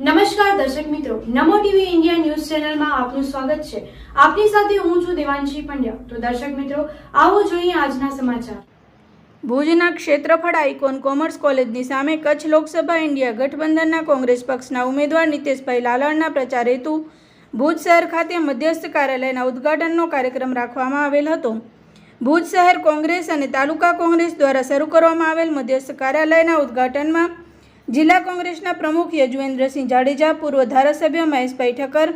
નમસ્કાર દર્શક મિત્રો, નમો ટીવી ઇન્ડિયા ન્યૂઝ ચેનલમાં આપનું સ્વાગત છે. આપની સાથે હું છું દેવાંશી પંડ્યા. તો દર્શક મિત્રો, આવો જોઈએ આજના સમાચાર. ભુજના ક્ષેત્રફળ આઇકોન કોમર્સ કોલેજની સામે કચ્છ લોકસભા ઇન્ડિયા ગઠબંધનના કોંગ્રેસ પક્ષના ઉમેદવાર નીતેશભાઈ લાલણના પ્રચાર હેતુ, ભુજ શહેર ખાતે મધ્યસ્થ કાર્યાલયના ઉદ્ઘાટનનો કાર્યક્રમ રાખવામાં આવેલ હતો. ભુજ શહેર કોંગ્રેસ અને તાલુકા કોંગ્રેસ દ્વારા શરૂ કરવામાં આવેલ મધ્યસ્થ કાર્યાલયના ઉદ્ઘાટનમાં જિલ્લા કોંગ્રેસના પ્રમુખ યજુવેન્દ્રસિંહ જાડેજા, પૂર્વ ધારાસભ્ય મહેશભાઈ ઠક્કર,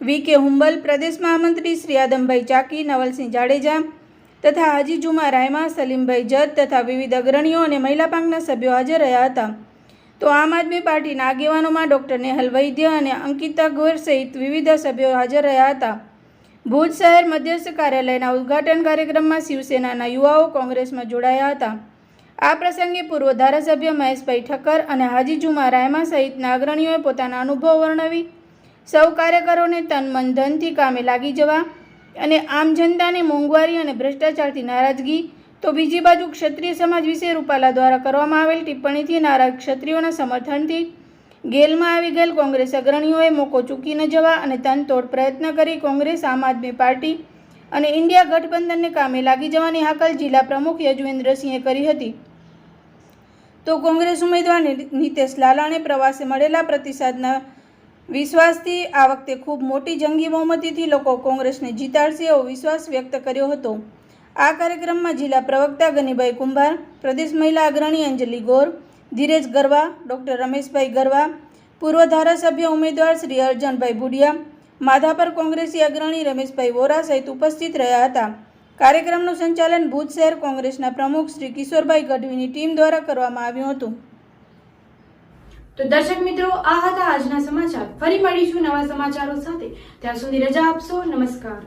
વી કે હુંબલ પ્રદેશ મહામંત્રી શ્રી આદમભાઈ ચાકી, નવલસિંહ જાડેજા તથા હાજી જુમા રાયમા સલીમભાઈ જત તથા વિવિધ અગ્રણીઓ અને મહિલા પાંખના સભ્યો હાજર રહ્યા હતા. તો આમ આદમી પાર્ટીના આગેવાનોમાં ડૉક્ટર નેહલ વૈદ્ય અને અંકિતા ગોર સહિત વિવિધ સભ્યો હાજર રહ્યા હતા. ભુજ શહેર મધ્યસ્થ કાર્યાલયના ઉદ્ઘાટન કાર્યક્રમમાં શિવસેનાના યુવાઓ કોંગ્રેસમાં જોડાયા હતા. આ પ્રસંગે પૂર્વ ધારાસભ્ય મહેશભાઈ ઠક્કર અને હાજી જુમા રાયમા સહિતના અગ્રણીઓએ પોતાના અનુભવ વર્ણવી. સૌ કાર્યકરોને તન મન ધનથી કામે લાગી જવા અને આમ જનતાને મોંઘવારી અને ભ્રષ્ટાચારથી નારાજગી, તો બીજી બાજુ ક્ષત્રિય સમાજ વિશે રૂપાલા દ્વારા કરવામાં આવેલ ટિપ્પણીથી નારાજ ક્ષત્રિયોના સમર્થનથી ગેલમાં આવી ગયેલ કોંગ્રેસ અગ્રણીઓએ મોકો ચૂકી ન જવા અને તનતોડ પ્રયત્ન કરી કોંગ્રેસ, આમ આદમી પાર્ટી અને ઇન્ડિયા ગઠબંધનને કામે લાગી જવાની હાકલ જિલ્લા પ્રમુખ યજવેન્દ્રસિંહે કરી હતી. તો કોંગ્રેસ ઉમેદવાર નીતેશ લાલાણે પ્રવાસે મળેલા પ્રતિસાદના વિશ્વાસથી આ વખતે ખૂબ મોટી જંગી બહુમતીથી લોકો કોંગ્રેસને જીતાડશે એવો વિશ્વાસ વ્યક્ત કર્યો હતો. આ કાર્યક્રમમાં જિલ્લા પ્રવક્તા ગનીભાઈ કુંભાર, પ્રદેશ મહિલા અગ્રણી અંજલિ ગોર, ધીરેજ ગરવા, ડૉક્ટર રમેશભાઈ ગરવા, પૂર્વ ધારાસભ્ય ઉમેદવાર શ્રી અર્જનભાઈ ભુડિયા, માધાપર કોંગ્રેસી અગ્રણી રમેશભાઈ વોરા સહિત ઉપસ્થિત રહ્યા હતા. કાર્યક્રમનું સંચાલન ભુજ શહેર કોંગ્રેસના પ્રમુખ શ્રી કિશોરભાઈ ગઢવીની ટીમ દ્વારા કરવામાં આવ્યું હતું. તો દર્શક મિત્રો, આ હતા આજના સમાચાર. ફરી મળીશું નવા સમાચારો સાથે. ત્યાં સુધી રજા આપશો. નમસ્કાર.